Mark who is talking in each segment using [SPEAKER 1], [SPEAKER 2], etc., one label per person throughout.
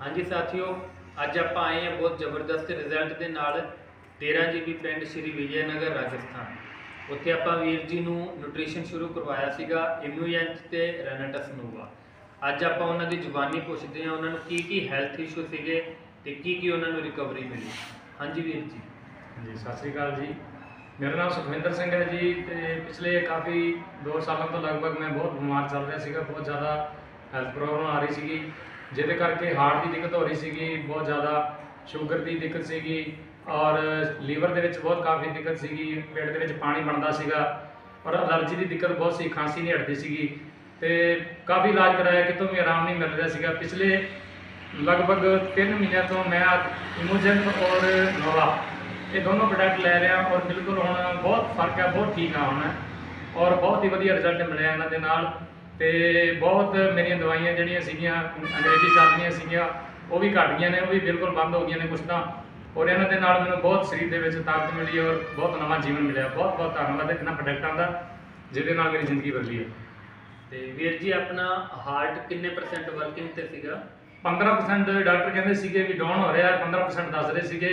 [SPEAKER 1] ਹਾਂਜੀ ਸਾਥੀਓ, ਅੱਜ ਆਪਾਂ ਆਏ ਹਾਂ ਬਹੁਤ ਜ਼ਬਰਦਸਤ ਰਿਜ਼ਲਟ ਦੇ ਨਾਲ 13 ਜੀਬੀ ਪਿੰਡ ਸ਼੍ਰੀ ਵਿਜੇ ਨਗਰ ਰਾਜਸਥਾਨ। ਉੱਥੇ ਆਪਾਂ ਵੀਰ ਜੀ ਨੂੰ ਨਿਊਟ੍ਰੀਸ਼ਨ ਸ਼ੁਰੂ ਕਰਵਾਇਆ ਸੀਗਾ ਇਮਿਊਐਂਟ ਤੇ ਰੈਨਟਸ ਨੂਵਾ ਅੱਜ ਆਪਾਂ ਉਹਨਾਂ ਦੀ ਜ਼ੁਬਾਨੀ ਪੁੱਛਦੇ ਹਾਂ, ਉਹਨਾਂ ਨੂੰ ਕੀ ਕੀ ਹੈਲਥ ਇਸ਼ੂ ਸੀਗੇ ਤੇ ਕੀ ਕੀ ਉਹਨਾਂ ਨੂੰ ਰਿਕਵਰੀ ਮਿਲੀ। ਹਾਂਜੀ ਵੀਰ ਜੀ।
[SPEAKER 2] ਜੀ ਸਤਿ ਸ੍ਰੀ ਅਕਾਲ ਜੀ। ਮੇਰਾ ਨਾਮ ਸੁਖਵਿੰਦਰ ਸਿੰਘ ਹੈ ਜੀ ਤੇ ਪਿਛਲੇ ਕਾਫੀ 2 ਸਾਲਾਂ ਤੋਂ ਲਗਭਗ ਮੈਂ ਬਹੁਤ ਬਿਮਾਰ ਚੱਲ ਰਿਹਾ ਸੀਗਾ, ਬਹੁਤ ਜ਼ਿਆਦਾ ਹੈਲਥ ਪ੍ਰੋਬਲਮ ਆ ਰਹੀ ਸੀਗੀ। ਜਿਹਦੇ ਕਰਕੇ ਹਾਰਟ ਦੀ ਦਿੱਕਤ ਹੋ ਰਹੀ ਸੀਗੀ, ਬਹੁਤ ਜ਼ਿਆਦਾ ਸ਼ੂਗਰ ਦੀ ਦਿੱਕਤ ਸੀਗੀ ਔਰ ਲੀਵਰ ਦੇ ਵਿੱਚ ਬਹੁਤ ਕਾਫੀ ਦਿੱਕਤ ਸੀਗੀ, ਪੇਟ ਦੇ ਵਿੱਚ ਪਾਣੀ ਬਣਦਾ ਸੀਗਾ ਔਰ ਅਲਰਜੀ ਦੀ ਦਿੱਕਤ ਬਹੁਤ ਸੀ, ਖਾਂਸੀ ਨਹੀਂ ਹਟਦੀ ਸੀਗੀ ਤੇ ਕਾਫੀ ਇਲਾਜ ਕਰਾਇਆ, ਕਿਤੋਂ ਵੀ ਆਰਾਮ ਨਹੀਂ ਮਿਲ ਰਿਹਾ ਸੀਗਾ। ਪਿਛਲੇ ਲਗਭਗ 3 ਮਹੀਨਿਆਂ ਤੋਂ ਮੈਂ ਇਮੋਜਨ ਔਰ ਨੋਵਾ ਇਹ ਦੋਨੋਂ ਪ੍ਰੋਡਕਟ ਲੈ ਰਿਹਾ ਔਰ ਬਿਲਕੁਲ ਹੁਣ ਬਹੁਤ ਫ਼ਰਕ ਹੈ, ਬਹੁਤ ਠੀਕ ਆ ਹੁਣ ਔਰ ਬਹੁਤ ਹੀ ਵਧੀਆ ਰਿਜ਼ਲਟ ਮਿਲਿਆ ਇਹਨਾਂ ਦੇ ਨਾਲ। ਤੇ ਬਹੁਤ ਮੇਰੀਆਂ ਦਵਾਈਆਂ ਜਿਹੜੀਆਂ ਸੀਗੀਆਂ ਅੰਗਰੇਜ਼ੀ ਚੱਲਦੀਆਂ ਸੀਗੀਆਂ ਉਹ ਵੀ ਘਟ ਗਈਆਂ ਨੇ ਉਹ ਵੀ ਬਿਲਕੁਲ ਬੰਦ ਹੋ ਗਈਆਂ ਨੇ ਕੁਛ ਤਾਂ। ਔਰ ਇਹਨਾਂ ਦੇ ਨਾਲ ਮੈਨੂੰ ਬਹੁਤ ਸਰੀਰ ਦੇ ਵਿੱਚ ਤਾਕਤ ਮਿਲੀ ਔਰ ਬਹੁਤ ਨਵਾਂ ਜੀਵਨ ਮਿਲਿਆ। ਬਹੁਤ ਬਹੁਤ ਧੰਨਵਾਦ ਇਹਨਾਂ ਪ੍ਰੋਡਕਟਾਂ ਦਾ ਜਿਹਦੇ ਨਾਲ ਮੇਰੀ ਜ਼ਿੰਦਗੀ ਬਦਲੀ ਹੈ।
[SPEAKER 1] ਤੇ ਵੀਰ ਜੀ ਆਪਣਾ ਹਾਰਟ ਕਿੰਨੇ ਪਰਸੈਂਟ ਵਰਕਿੰਗ ਤੇ ਸੀਗਾ?
[SPEAKER 2] 15% ਡਾਕਟਰ ਕਹਿੰਦੇ ਸੀਗੇ ਵੀ ਡਾਊਨ ਹੋ ਰਿਹਾ 15% ਦੱਸ ਰਹੇ ਸੀਗੇ।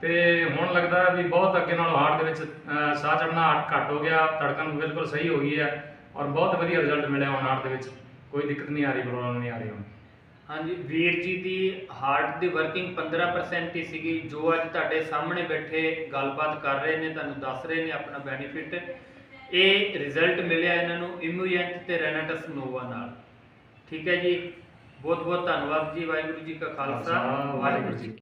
[SPEAKER 2] ਤੇ ਹੁਣ ਲੱਗਦਾ ਵੀ ਬਹੁਤ ਅੱਗੇ ਨਾਲੋਂ ਹਾਰਟ ਦੇ ਵਿੱਚ ਸਾਹ ਚੜਨਾ ਘੱਟ ਹੋ ਗਿਆ ਧੜਕਣ ਬਿਲਕੁਲ ਸਹੀ ਹੋ ਗਈ ਹੈ। ਔਰ ਬਹੁਤ ਵਧੀਆ ਰਿਜ਼ਲਟ ਮਿਲਿਆ ਹੁਣ ਦੇ ਵਿੱਚ। ਕੋਈ ਦਿੱਕਤ ਨਹੀਂ ਆ ਰਹੀ ਪ੍ਰੋਬਲਮ ਨਹੀਂ ਆ ਰਹੀ ਹੁਣ।
[SPEAKER 1] ਹਾਂਜੀ ਵੀਰ ਜੀ ਦੀ ਹਾਰਟ ਦੀ ਵਰਕਿੰਗ 15% ਹੀ ਸੀਗੀ। ਜੋ ਅੱਜ ਤੁਹਾਡੇ ਸਾਹਮਣੇ ਬੈਠੇ ਗੱਲਬਾਤ ਕਰ ਰਹੇ ਨੇ ਤੁਹਾਨੂੰ ਦੱਸ ਰਹੇ ਨੇ ਆਪਣਾ ਬੈਨੀਫਿਟ ਇਹ ਰਿਜ਼ਲਟ ਮਿਲਿਆ ਇਹਨਾਂ ਨੂੰ ਇਮਿਊਐਂਟ ਤੇ ਰੈਨਾਟਸ ਨੋਵਾ ਨਾਲ। ਠੀਕ ਹੈ ਜੀ। ਬਹੁਤ ਬਹੁਤ ਧੰਨਵਾਦ ਜੀ ਵਾਹਿਗੁਰੂ ਜੀ ਕਾ ਖਾਲਸਾ।
[SPEAKER 2] ਵਾਹਿਗੁਰੂ ਜੀ